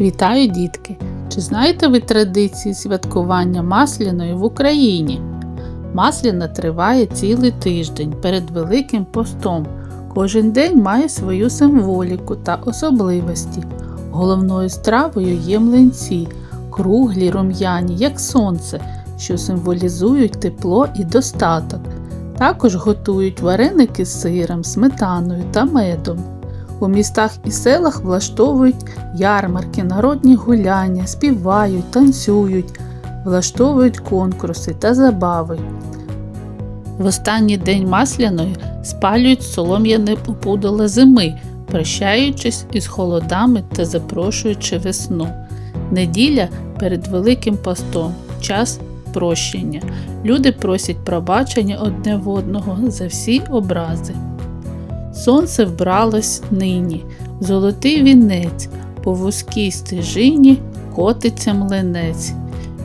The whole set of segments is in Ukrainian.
Вітаю, дітки! Чи знаєте ви традиції святкування Масляної в Україні? Масляна триває цілий тиждень перед Великим постом. Кожен день має свою символіку та особливості. Головною стравою є млинці, круглі, рум'яні, як сонце, що символізують тепло і достаток. Також готують вареники з сиром, сметаною та медом. У містах і селах влаштовують ярмарки, народні гуляння, співають, танцюють, влаштовують конкурси та забави. В останній день масляної спалюють солом'яне попудало зими, прощаючись із холодами та запрошуючи весну. Неділя перед Великим постом час прощення. Люди просять пробачення одне в одного за всі образи. Сонце вбралось нині, золотий вінець, по вузькій стежині котиться млинець.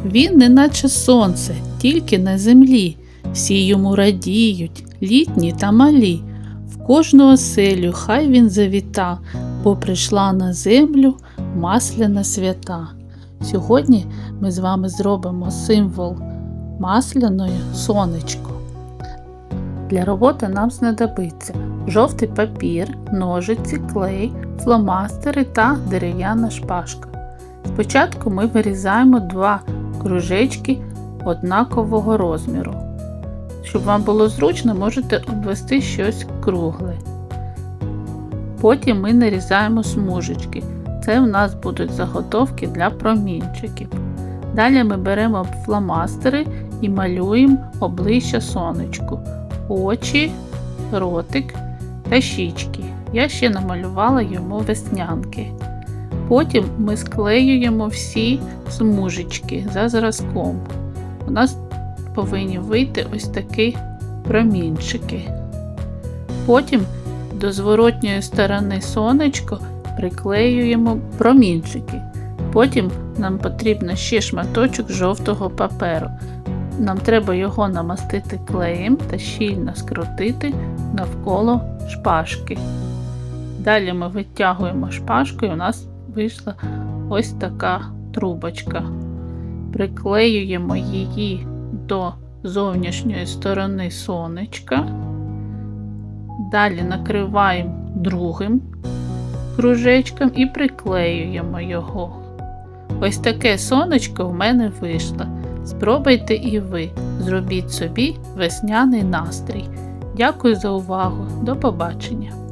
Він, неначе сонце, тільки на землі, всі йому радіють, літні та малі. В кожну оселю хай він завіта, бо прийшла на землю масляна свята. Сьогодні ми з вами зробимо символ масляної сонечко. Для роботи нам знадобиться жовтий папір, ножиці, клей, фломастери та дерев'яна шпажка. Спочатку ми вирізаємо два кружечки однакового розміру. Щоб вам було зручно, можете обвести щось кругле. Потім ми нарізаємо смужечки. Це у нас будуть заготовки для промінчиків. Далі ми беремо фломастери і малюємо обличчя сонечку, очі, ротик та щічки. Я ще намалювала йому веснянки. Потім ми склеюємо всі смужечки за зразком. У нас повинні вийти ось такі промінчики. Потім до зворотньої сторони сонечко приклеюємо промінчики. Потім нам потрібно ще шматочок жовтого паперу. Нам треба його намастити клеєм та щільно скрутити навколо шпажки. Далі ми витягуємо шпажку і у нас вийшла ось така трубочка. Приклеюємо її до зовнішньої сторони сонечка. Далі накриваємо другим кружечком і приклеюємо його. Ось таке сонечко в мене вийшло. Спробуйте і ви. Зробіть собі весняний настрій. Дякую за увагу. До побачення!